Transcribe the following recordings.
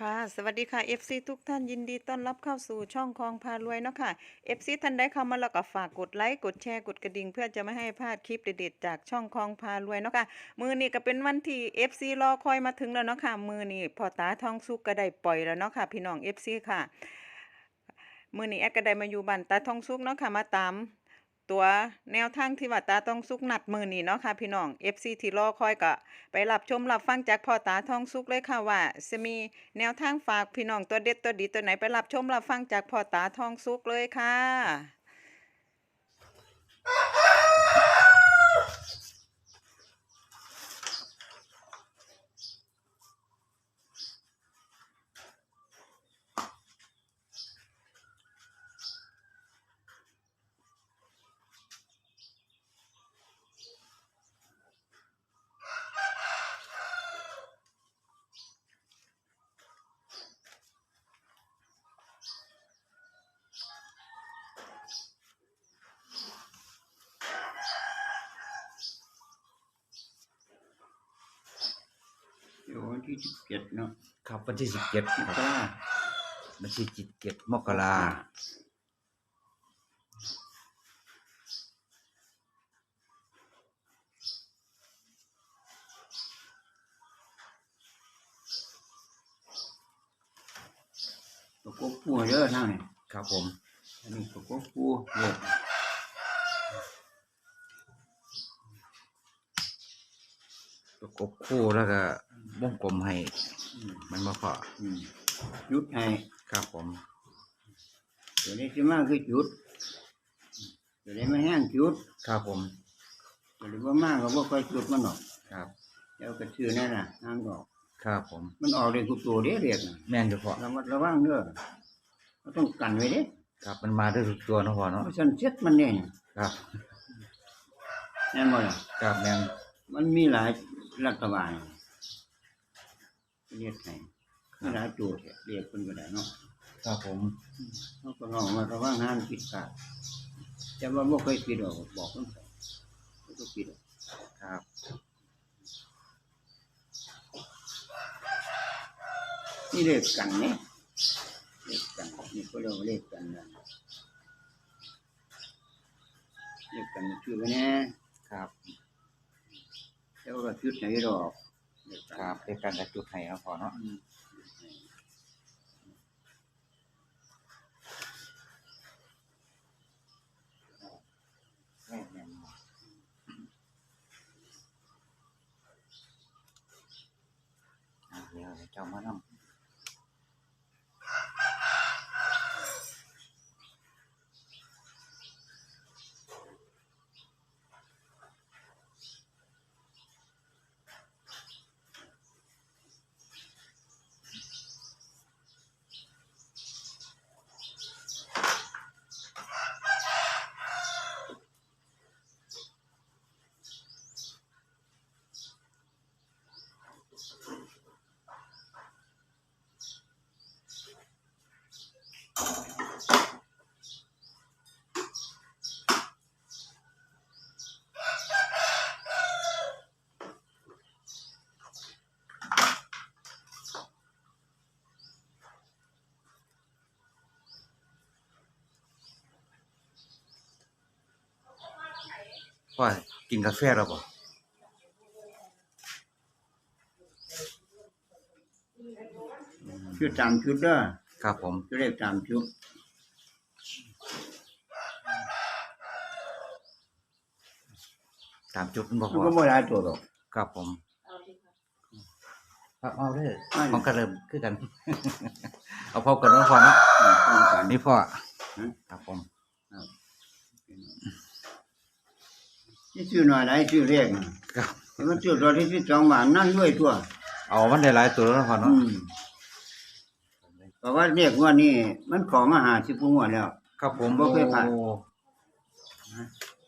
ค่ะสวัสดีค่ะ FC ทุกท่านยินดีต้อนรับเข้าสู่ช่องคลองพารวยเนาะค่ะ FC ท่านใดเข้ามาแล้วก็ฝากกดไลค์กดแชร์กดกระดิ่งเพื่อจะไม่ให้พลาดคลิปเด็ดๆจากช่องคลองพารวยเนาะค่ะมือนี้ก็เป็นวันที่ FC รอคอยมาถึงแล้วเนาะค่ะมือนี้พอตาทองสุกก็ได้ปล่อยแล้วเนาะค่ะพี่น้อง FC ค่ะมือนี้แอดก็ได้มาอยู่บ้านตาทองสุกเนาะค่ะมาตาม ตัวแนวทางที่ว่าตาต้องสุกหนัดมือนี่เนาะค่ะพี่น้อง FC ที่รอคอยก็ไปรับชมรับฟังจากพ่อตาทองสุกเลยค่ะว่าจะมีแนวทางฝากพี่น้องตัวเด็ดตัวดีตัวไหนไปรับชมรับฟังจากพ่อตาทองสุกเลยค่ะ สิบเจ็ดเนาะครับวันที่สิบเจ็ดสิบครับเก้าวันที่สิบเจ็ดมกราประกบปูเด้อทางนี้ครับผม อันนี้ประกบปูเด็กประกบคู่แล้วก็ วงกลมให้อืมมันมาพออืมจุดให้ครับผม ตัวนี้สิมาคือจุดตัวนี้ไม่แห้งจุดครับผม ตัวนี้ว่ามากก็บ่ค่อยจุดมันหรอกครับ แล้วก็ชื่อนั่นน่ะทางออก ครับผม มันออกเลยทุกตัวเด้เรียกน่ะแม่นอยู่พอระมัดระวังเด้อเราต้องกันไว้เด้ครับมันมาด้วยทุกตัวเนาะพอเพเนาะราะฉันเช็ดมันเนี่ยครับ แน่นบ่ล่ะครับแม่นมันมีหลายรัฐบาล เรียกให้มีหลายตัวแท้เรียกเพิ่นก็ได้เนาะครับผมเขาก็ลองมาระว่างงานผิดพลาดแต่ว่าไม่เคยผิดหรอกบอกเพิ่นไปเขาก็ผิดหรอกครับนี่เลขกันเนี่ยเลขกันนี่ก็เรียกว่าเลขกันนะเลขกันชื่อไว้แน่ครับแต่ว่าชุดไหนหรอก เลขคกันรับเป็นการกระจุดให้เนาะพอเนาะอืมแม่นแม่นอะเดี๋ยวเจ้ามานำ พ่อกินกาแฟแล้วบ่ชุดตามชุดเด้อครับผมชุดเลขตามชุดตามจุดมันบ่มันพอก็ไม่หลายตัวหรอกครับผมครับเอาเด้อเอาดิของก็เริ่มคือกัน เอาพบกันเนาะพ่อเนาะอืมต้องการ นี่พ่อฮะครับผม นี่ชื่อหน่อยไหนชื่อเลขน่ะครับแต่มันชื่อตัวที่ที่สองบาทนั่นด้วยตัวเอามันได้หลายตัวแล้วเนาะพ่ออืเนาะมเพราะว่าเรียกว่านี่มันขอมาหาสิบงวดแล้ว ครับผมบ่เคยผ่าน โอ้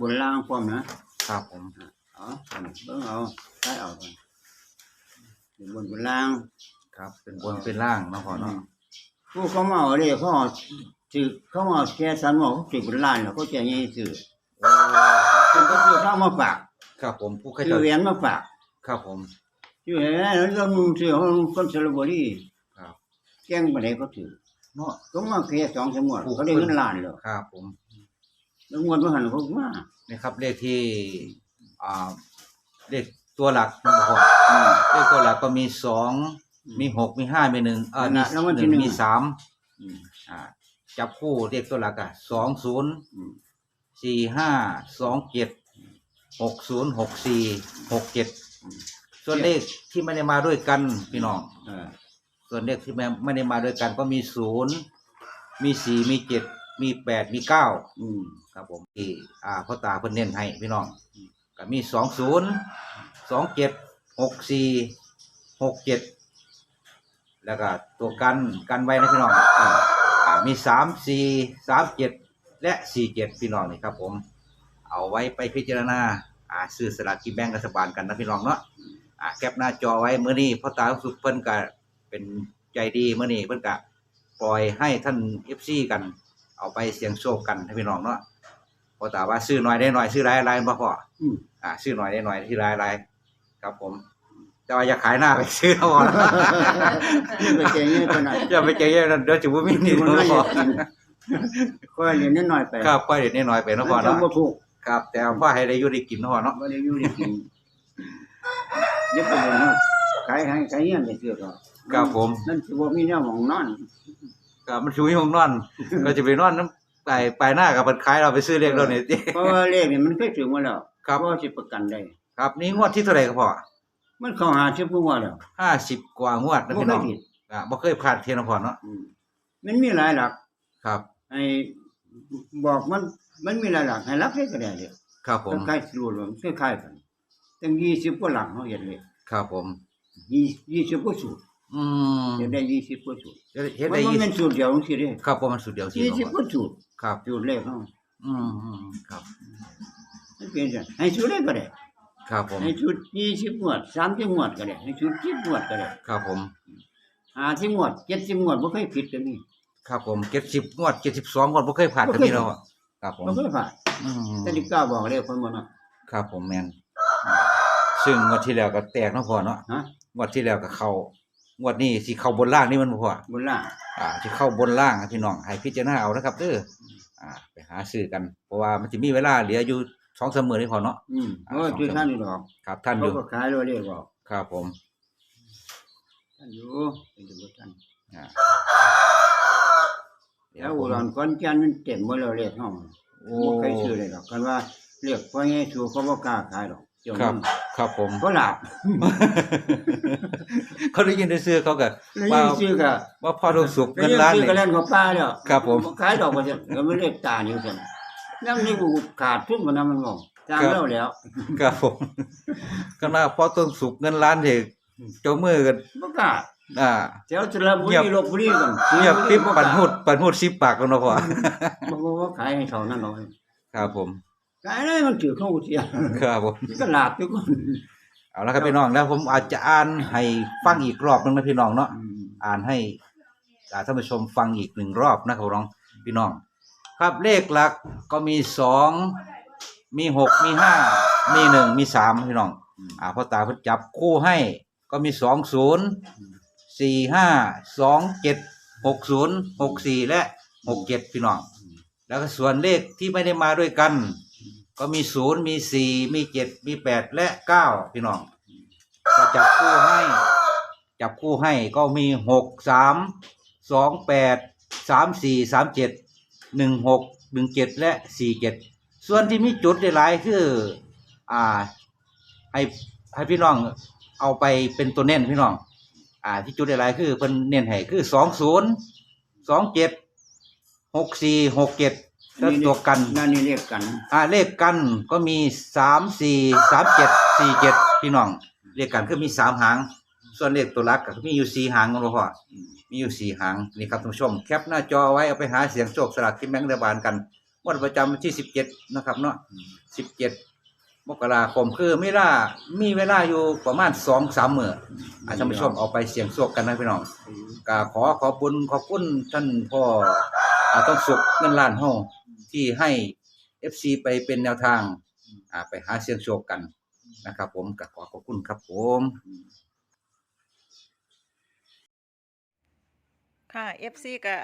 บนล่างพร้อมนะครับผมเอาเบิ่งเอาใช้เอาก่อนอยู่บนบนล่างครับ เป็นบนเป็นล่างเนาะพ่อเนาะผู้เขามาเอาเลยเขาเอาถือเขามาเอาแค่สันหมอเขาถือบนล่างแล้วเขาจะยังซื้อโอ้ คนก็ซื้อข้าวมาฝากครับผมผู้เคยซื้เจ้าอเหรียญมาฝากครับผมอยู่ไหนแล้วเรื่องมึงซื้อของคนสระบุรีครับแจ้งบ่ได้ก็ถือเนาะก็มาแค่สองสามงวดเขาได้เงินล้านแล้วครับ ผมแล้วงวดบ่หันเขามานี่ครับเลขที่อ่าเลขตัวหลักนะครับอืมเลขตัวหลักก็มีสองมีหกมีห้ามีหนึ่งอ่ามีแล้ววันหที่นึ่งหนึ่งมีสามอืมอ่าจับคู่เลขตัวหลักอะสองศูนย์อืม สี่ห้าสองเจ็ดหกศูนย์หกสี่หกเจ็ดส่วนเลขที่ไม่ได้มาด้วยกันพี่น้องเออส่วนเลขที่ไม่ได้มาด้วยกันก็มีศูนย์มีสี่มีเจ็ดมีแปดมีเก้าอืมครับผมที่อ่าพ่อตาเพิ่นเน้นให้พี่น้องก็มีสองศูนย์สองเจ็ดหกสี่หกเจ็ดแล้วก็ตัวกันกันไว้นะพี่น้องอ่ามีสามสี่สามเจ็ด และสี่เจ็ดพี่น้องนี่ครับผม เอาไว้ไปพิจารณาอ่าซื้อสลากกินแบ่งรัฐบาลกันนะพี่น้องเนาะอ่าแคปหน้าจอไว้เมื่อนี้พ่อตาสุขเพิ่นก็เป็นใจดีเมื่อนี้เพิ่นก็ปล่อยให้ท่านเอฟซีกัน เอาไปเสี่ยงโชคกันให้พี่น้องเนาะพ่อตาว่าซื้อหน่อยได้หน่อยซื้อหลายหลายบ่พออืมอ่าซื้อหน่อยได้หน่อยที่หลายหลายครับผมแต่ว่าอย่าขายหน้าไปซื้อเอาพอนี่ไปเจอเงี้ยไปหน่อยอย่าไปใจเย็นนะเดี๋ยวจะบ่มีนี่มันเนาะไม่ พอก็เรียนนิดหน่อยไปครับก็เด็ดน้อยๆไปเนาะพอจำเนาะบ่ถูกครับ แต่ว่าให้ได้อยู่ได้กินเนาะพอเนาะบ่ได้อยู่ได้กินเดี๋ยวไปเลยเนาะขายให้ขายเงี้ยไปซื้อก็ครับผมนั่นสิบ่มีแนวหมองนอน ครับมันชูยห้องนอนเราจะไปนอนน้ำไปไปหน้ากับเพิ่นขายเราไปซื้อเลขเราเนี่ยติเพราะว่าเลขนี่มันเคยถึงมาแล้วครับ เพาะว่าสิประกันได้ ครับนี่งวดที่เท่าไหร่ครับพ่อมันเข้าหาชิบผู้ว่าแล้ว50กว่างวดนะบ่พี่เคน้อยงผิดอ่าบ่เคยพลาดเทียนพอเนาะอืมมันมีหลายหลัก ครับ ไอ้บอกมันมันมีหลายหลักให้รับได้ก็ได้เด้ครับผมคล้ายๆรู้ว่ามันคล้ายๆกันตั้ง20กว่าหลักเฮาเฮ็ดเลยครับผม20 20กว่าสูตรอืมเฮ็ดได้20กว่าสูตรเฮ็ดเฮ็ดมัได้นบ่ยี่แม่สินบสูตรเดียวจังซี่เด้ครับผมมันสุดเดียวสิ20กว่าสูตรครับสูตรเลขเฮาอืมอืมครับมันเป็นจังให้สูตรเลขก็ได้ครับผมให้สูตร20งวด30งวดก็ได้ให้สูตร10งวดก็ได้ครับผม50งวด70งวดบ่เคยผิดก็มี ครับผม70งวด72งวดบ่เคยผ่านกับพี่เราอะครับผมบ่เคยผ่านอืมแต่นี่กล้าบอกเลยคนบ่เนาะครับผมแม่นซึ่งงวดที่แล้วก็แตกเนาะพอเนาะฮะงวดที่แล้วก็เข้างวดนี้สิเข้าบนล่างนี่มันบ่พอบนล่างอ่าที่เข้าบนล่างอะพี่น้องให้พิจารณาเอานะครับเด้ออ่า ไปหาซื้อกัน เพราะว่ามันจะมีเวลาเหลืออยู่สองสามมื้อนี่พอเนาะอืมเพราะว่าคือท่านนี่ดอกครับท่านอเขายู่ก็ขายโลเลขบอกครับผมท่านอยู่เป็นอยู่ท่านอ่าเดี๋ย แล้ววผอุมดรก้อนจันทร์มันเต็มหมดแล้วเลขเฮาโอ้บ่เคยซื้อเลยดอกกันว่าเลขพ่อใหญ่สู่เขาบ่กล้าขายดอกเจ้าครับมันครับผมเขาหลับเขาได้ยินได้ซื้อเขาก็แล้วว่ายิ่งซื้อก็ว่าพ่อทองสุกแล้วเงินยิ่งล้านซื้อนี่ ก็เล่นของป้าแล้วครับผม ขายดอกบ่ซั่นก็ไม่เลขตานี่ซั่นนำนี่กูขาดทุนบ่นำมันบอกจ้างแล้วแล้ว ครับผมกันว่าพ่อทองสุกเงินล้านที่เจ้ามือกันบ่กล้า อ่าแถวสระบุเงียบรีลพบุรีกันเงียบปิ๊บปันหุดปันหุดสิบปากกันเนาะพ่อบ่บ่บ่ขายให้เขานั่นดอกครับผมขายได้มันถือเข้าเสียครับผมก็หลาบทุกคนเอาละครับพี่น้องแล้วผมอาจจะอ่านให้ฟังอีกรอบหนึงนะพี่น้องเนาะอืมอ่านให้อ่าท่านผู้ชมฟังอีกหนึ่งรอบนะครับน้องพี่น้อง ครับเลขหลักก็มีสองมีหกมีห้ามีหนึ่งมีสามพี่น้อง อ่าพ่อตาเพิ่นจับคู่ให้ก็มีสองศูนย์ สี่ห้าสองเจ็ดหกศูนย์หกสี่และหกเจ็ดพี่น้อง แล้วก็ส่วนเลขที่ไม่ได้มาด้วยกัน ก็มีศูนย์มีสี่มีเจ็ดมีแปดและเก้าพี่น้อง ก็จับคู่ให้ จับคู่ให้ก็มีหกสามสองแปดสามสี่สามเจ็ดหนึ่งหกหนึ่งเจ็ดและสี่เจ็ดส่วนที่มีจุดหลายคือ อ่า ให้ให้พี่น้องเอาไปเป็นตัวเน้นพี่น้อง อ่าที่จุดหลายๆคือเพิ่นเน้นให้คือสองศูนย์สองเจ็ดหกสี่หกเจ็ดแล้วตัวกันนั่นนี่เรียกกัน อ่าเลขกันก็มีสามสี่สามเจ็ดสี่เจ็ดพี่น้องเลขกันก็มีสามหาง ส่วนเลขตัวหลักก็มีอยู่สี่หางกันบ่พอมีอยู่สี่หางนี่ครับท่านผู้ชม แคปหน้าจอไว้เอาไปหาเสียงโชคสลากกินแบ่งรัฐบาลกันวันประจำวันที่สิบเจ็ดนะครับเนาะสิบเจ็ด มกราคมคือมีเวลามีเวลาอยู่ประมาณสองสามมื้ออาท่านผู้ชมเอาไปเสียงโชคกันนะพี่น้องก็ขอขอบคุณขอบคุณท่านพ่ออาต้องสุขเงินล้านเฮาที่ให้ FC ไปเป็นแนวทางอ่าไปหาเสียงโชคกันนะครับผมก็ขอขอบคุณครับผมค่ะ FC ก็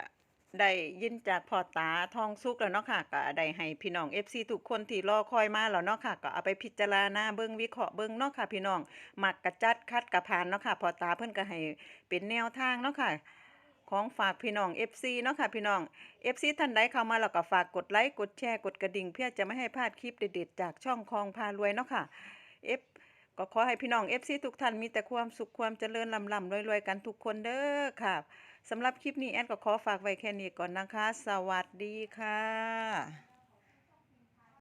ได้ยินจากพ่อตาทองสุกแล้วเนาะค่ะก็ได้ให้พี่น้อง FC ทุกคนที่รอคอยมาแล้วเนาะค่ะก็เอาไปพิจารณาเบิ่งวิเคราะห์เบิ่งเนาะค่ะ พี่น้องมักกระจัดคัดกระพานเนาะค่ะพ่อตาเพิ่นก็ให้เป็นแนวทางเนาะค่ะของฝากพี่น้อง FC เนาะค่ะพี่น้อง FC ท่านใดเข้ามาแล้วก็ฝากกดไลค์กดแชร์กดกระดิ่งเพื่อจะไม่ให้พลาดคลิปเด็ดๆจากช่องคลองพารวยเนาะค่ะ F ก็ขอให้พี่น้อง FC ทุกท่านมีแต่ความสุขความเจริญลำลำรวยๆกันทุกคนเด้อค่ะ สำหรับคลิปนี้แอดก็ขอฝากไว้แค่นี้ก่อนนะคะ สวัสดีค่ะ